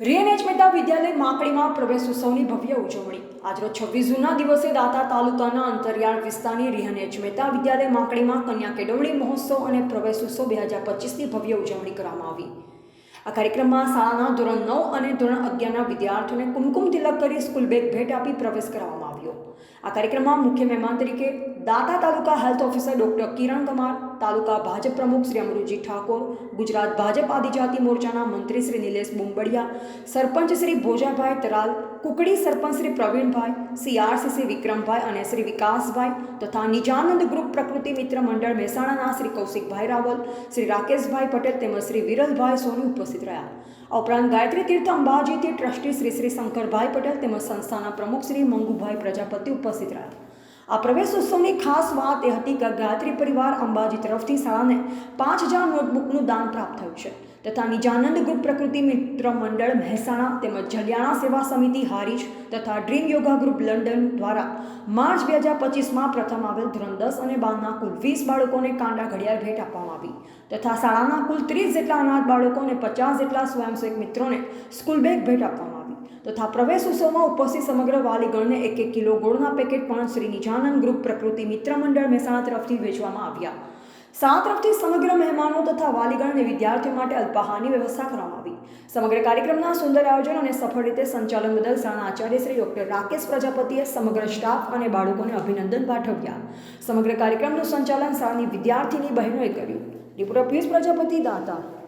રિયનેજ મહેતા વિદ્યાલય માકડીમાં પ્રવેશ ઉત્સવની ભવ્ય ઉજવણી. આજરોજ છવ્વીસ જૂનના દિવસે દાતા તાલુકાના અંતરિયાળ વિસ્તારની રિહનેજ મહેતા વિદ્યાલય માકડીમાં કન્યા કેળવણી મહોત્સવ અને પ્રવેશ ઉત્સવ બે હજાર પચીસની ભવ્ય ઉજવણી કરવામાં આવી. આ કાર્યક્રમમાં શાળાના ધોરણ નવ અને ધોરણ અગિયારના વિદ્યાર્થીઓને કુમકુમ તિલક કરી સ્કૂલ બેગ ભેટ આપી પ્રવેશ કરાવવામાં આવ્યો. આ કાર્યક્રમમાં મુખ્ય મહેમાન તરીકે દાતા તાલુકા health officer doctor Kiran Kamar તાલુકા ભાજપ પ્રમુખ શ્રી અમૃતજી ઠાકોર, ગુજરાત ભાજપ આદિજાતિ મોરચાના મંત્રી શ્રી નિલેશ બુંબડિયા સરપંચ શ્રી ભોજાભાઈ તરાલ, કુકડી સરપંચ શ્રી પ્રવીણભાઈ, સીઆરસીસી વિક્રમભાઈ અને શ્રી વિકાસભાઈ તથા નિજાનંદ ગ્રુપ પ્રકૃતિ મિત્ર મંડળ મહેસાણાના શ્રી કૌશિકભાઈ રાવલ, શ્રી રાકેશભાઈ પટેલ તેમજ શ્રી વિરલભાઈ સોની ઉપસ્થિત રહ્યા. આ ઉપરાંત ગાયત્રી તીર્થ અંબાજીથી ટ્રસ્ટી શ્રી શ્રી શંકરભાઈ પટેલ તેમજ સંસ્થાના પ્રમુખ શ્રી મંગુભાઈ પ્રજાપતિ ઉપસ્થિત રહ્યા. આ પ્રવેશ ઉત્સવની ખાસ વાત એ હતી કે ગાયત્રી પરિવાર અંબાજી તરફથી શાળાને પાંચ હજાર નોટબુકનું દાન પ્રાપ્ત થયું છે. તથા નિજાનંદ ગ્રુપ પ્રકૃતિ મિત્ર મંડળ મહેસાણા તેમજ જલિયાણા સેવા સમિતિ હારીજ તથા ડ્રીમ યોગા ગ્રુપ લંડન દ્વારા માર્ચ બે હજાર પચીસમાં પ્રથમ આવેલ ધોરણ દસ અને બારના કુલ વીસ બાળકોને કાંડા ઘડિયાળ ભેટ આપવામાં આવી. તથા શાળાના કુલ ત્રીસ જેટલા અનાથ બાળકો અને પચાસ જેટલા સ્વયંસેવક મિત્રોને સ્કૂલ બેગ ભેટ આપવામાં આવી તથા પ્રવેશ ઉત્સવમાં ઉપસ્થિત સમગ્ર વાલીગણને એક એક કિલો ગોળના પેકેટ પણ શ્રી નિજાનંદ ગ્રુપ પ્રકૃતિ મિત્ર મંડળ મહેસાણા તરફથી વેચવામાં આવ્યા. સાત તરફથી સમગ્ર મહેમાનો તથા વાલીગણ વિદ્યાર્થીઓ માટે અલ્પાહારની વ્યવસ્થા કરવામાં આવી. સમગ્ર કાર્યક્રમના સુંદર આયોજન અને સફળ રીતે સંચાલન બદલ શાળાના આચાર્ય શ્રી ડોક્ટર રાકેશ પ્રજાપતિએ સમગ્ર સ્ટાફ અને બાળકોને અભિનંદન પાઠવ્યા. સમગ્ર કાર્યક્રમનું સંચાલન શાળાની વિદ્યાર્થીની બહેનોએ કર્યું. રિપોર્ટર પ્રજાપતિ દાતા.